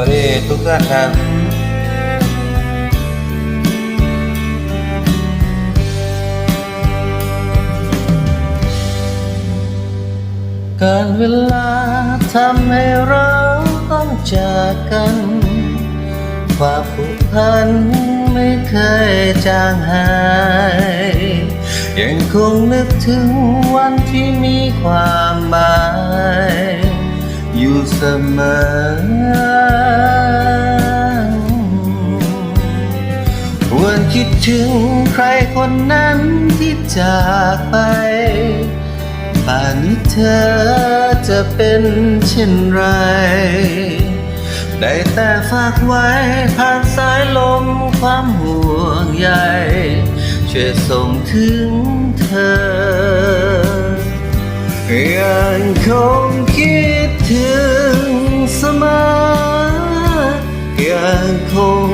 วัสดีทุกท่านครับการเวลาทำให้เราต้องจากกันความผูกพันไม่เคยจางหาย ยังคงนึกถึงวันที่มีความหมาย อยู่เสมอ ถึงใครคนนั้นที่จากไป ป่านนี้เธอจะเป็นเช่นไร ได้แต่ฝากไว้ผ่านสายลมความห่วงใยช่วยส่งถึงเธอ ยังคงคิดถึงเสมอยังคง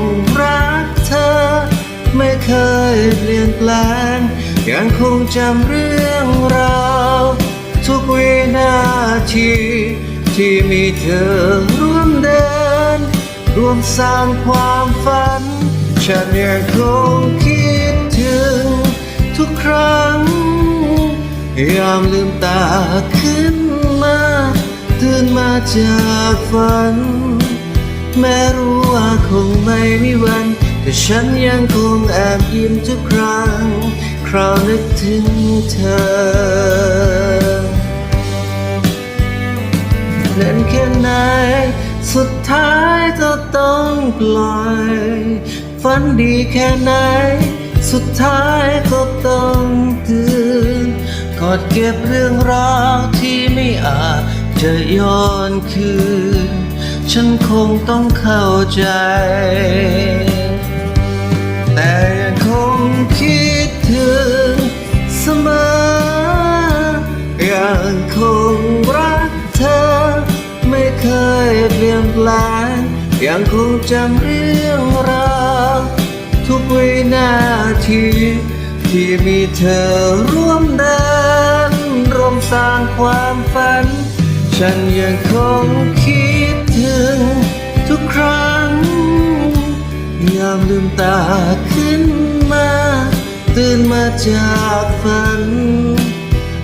ยเปลี่ยนแปลง ยังคงจำเรื่องราว ทุกวินาที ที่มีเธอร่วมเดินร่วมสร้างความฝัน ฉันยังคงคิดถึง ทุกครั้ง ยามลืมตาขึ้นมา ตื่นมาจากฝัน แม้รู้ว่าคงไม่มีวัน แต่ฉันยังคงแอบยิ้มทุกครั้ง คราวนึกถึงเธอ เล่นแค่ไหน สุดท้ายก็ต้องปล่อยฝันดีแค่ไหน สุดท้ายก็ต้องตื่นกอดเก็บเรื่องราวที่ไม่อาจจะย้อนคืน ฉันคงต้องเข้าใจ แต่ยังคงคิดถึงเสมอ ยังคงรักเธอ ไม่เคยเปลี่ยนแปลงยังคงจำเรื่องราวทุกวินาที ที่มีเธอร่วมเดินร่วมสร้างความฝัน ฉันยังคงคิดถึงทุกครั้ง ยามลืมตาขึ้นมา ตื่นมาจากฝัน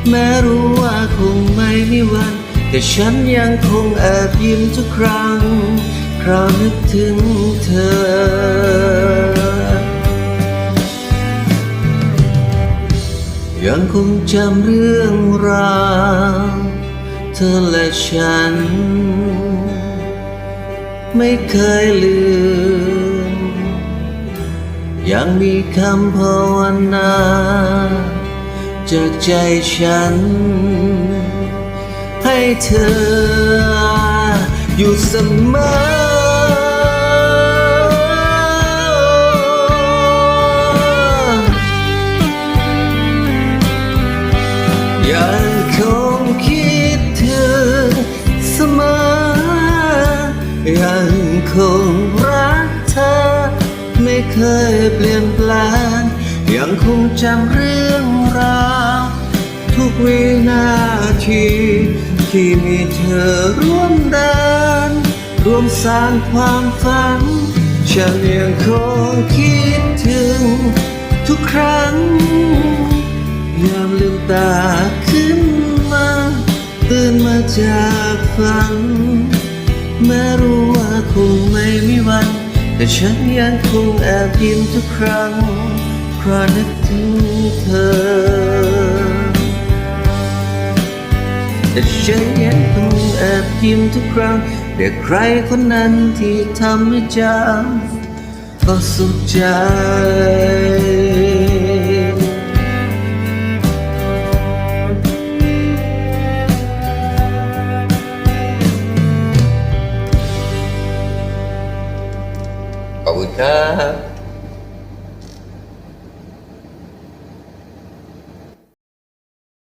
แม้รู้ว่าคงไม่มีวัน แต่ฉันยังคงแอบยิ้มทุกครั้ง คราวนึกถึงเธอยังคงจำเรื่องราวเธอและฉัน ไม่เคยลืม ยังมีคำภาวนา จากใจฉัน ให้เธออยู่เสมอยังคง ยเปลี่ยนแปลง ยังคงจำเรื่องราวทุกวินาที ที่มีเธอร่วมเดินร่วมสร้างความฝัน ฉันยังคงคิดถึง ทุกครั้ง ยามลืมตาขึ้นมา ตื่นมาจากฝันแม้รู้ว่าคงไม่มีวัน แต่ฉันยังคงแอบยิ้มทุกครั้งเพราะนึกถึงเธอ แต่ฉันยังคงแอบยิ้มทุกครั้งแต่ใครคนนั้นที่ทำให้จำก็สุขใจ Pak Wicca